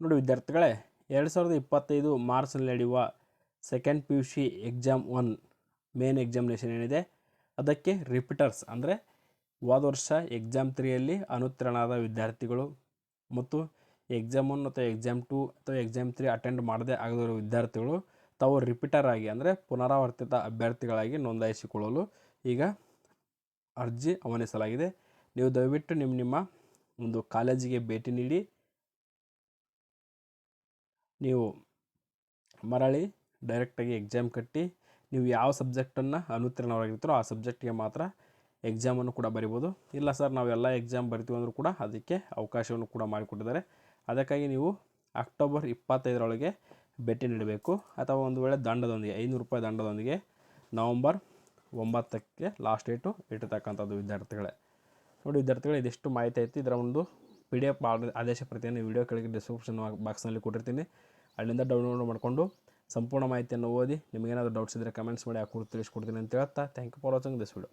ನೋಡಿ ವಿದ್ಯಾರ್ಥಿಗಳೇ, ಎರಡು ಸಾವಿರದ ಇಪ್ಪತ್ತೈದು ಮಾರ್ಚ್ನಲ್ಲಿ ನಡೆಯುವ second P U C exam one main examination ಏನಿದೆ, ಅದಕ್ಕೆ ರಿಪೀಟರ್ಸ್ ಅಂದರೆ ಹೋದ ವರ್ಷ ಎಕ್ಸಾಮ್ ತ್ರೀಯಲ್ಲಿ ಅನುತ್ತೀರ್ಣರಾದ ವಿದ್ಯಾರ್ಥಿಗಳು ಮತ್ತು ಎಕ್ಸಾಮ್ ಒನ್ ಅಥವಾ ಎಕ್ಸಾಮ್ ಟು ಅಥವಾ ಎಕ್ಸಾಮ್ ತ್ರೀ ಅಟೆಂಡ್ ಮಾಡದೇ ಆಗದಿರೋ ವಿದ್ಯಾರ್ಥಿಗಳು ತಾವು ರಿಪೀಟರ್ ಆಗಿ ಅಂದರೆ ಪುನರಾವರ್ತಿತ ಅಭ್ಯರ್ಥಿಗಳಾಗಿ ನೋಂದಾಯಿಸಿಕೊಳ್ಳಲು ಈಗ ಅರ್ಜಿ ಆಹ್ವಾನಿಸಲಾಗಿದೆ. ನೀವು ದಯವಿಟ್ಟು ನಿಮ್ಮ ನಿಮ್ಮ ಒಂದು ಕಾಲೇಜಿಗೆ ಭೇಟಿ ನೀಡಿ. ನೀವು ಮರಳಿ ಡೈರೆಕ್ಟಾಗಿ ಎಕ್ಸಾಮ್ ಕಟ್ಟಿ ನೀವು ಯಾವ ಸಬ್ಜೆಕ್ಟನ್ನು ಅನುತ್ತೀರ್ಣವಾಗಿರ್ತೀರೋ ಆ ಸಬ್ಜೆಕ್ಟ್ಗೆ ಮಾತ್ರ ಎಕ್ಸಾಮನ್ನು ಕೂಡ ಬರಿಬೋದು. ಇಲ್ಲ ಸರ್ ನಾವೆಲ್ಲ ಎಕ್ಸಾಮ್ ಬರಿತೀವಿ ಅಂದರೂ ಕೂಡ ಅದಕ್ಕೆ ಅವಕಾಶವನ್ನು ಕೂಡ ಮಾಡಿಕೊಟ್ಟಿದ್ದಾರೆ. ಅದಕ್ಕಾಗಿ ನೀವು ಅಕ್ಟೋಬರ್ ಇಪ್ಪತ್ತೈದರೊಳಗೆ ಭೇಟಿ ನೀಡಬೇಕು. ಅಥವಾ ಒಂದು ವೇಳೆ ದಂಡದೊಂದಿಗೆ, ಐನೂರು ರೂಪಾಯಿ ದಂಡದೊಂದಿಗೆ ನವಂಬರ್ ಒಂಬತ್ತಕ್ಕೆ ಲಾಸ್ಟ್ ಡೇಟು ಇಟ್ಟಿರ್ತಕ್ಕಂಥದ್ದು ವಿದ್ಯಾರ್ಥಿಗಳೇ. ನೋಡಿ ವಿದ್ಯಾರ್ಥಿಗಳು, ಇದಿಷ್ಟು ಮಾಹಿತಿ ಐತಿ. ಇದರ ಒಂದು ಪಿ ಡಿ ಎಫ್ ಆದೇಶ ಪ್ರತಿಯನ್ನು ವಿಡಿಯೋ ಕೆಳಗೆ ಡಿಸ್ಕ್ರಿಪ್ಷನ್ ಬಾಕ್ಸ್ನಲ್ಲಿ ಕೊಟ್ಟಿರ್ತೀನಿ. ಅಲ್ಲಿಂದ ಡೌನ್ಲೋಡ್ ಮಾಡಿಕೊಂಡು ಸಂಪೂರ್ಣ ಮಾಹಿತಿಯನ್ನು ಓದಿ ನಿಮಗೇನಾದರೂ ಡೌಟ್ಸ್ ಇದ್ದರೆ ಕಮೆಂಟ್ಸ್ ಮಾಡಿ ಆ ಕುರಿತು ತಿಳಿಸ್ಕೊಡ್ತೀನಿ ಅಂತ ಹೇಳ್ತಾ. Thank you for watching this video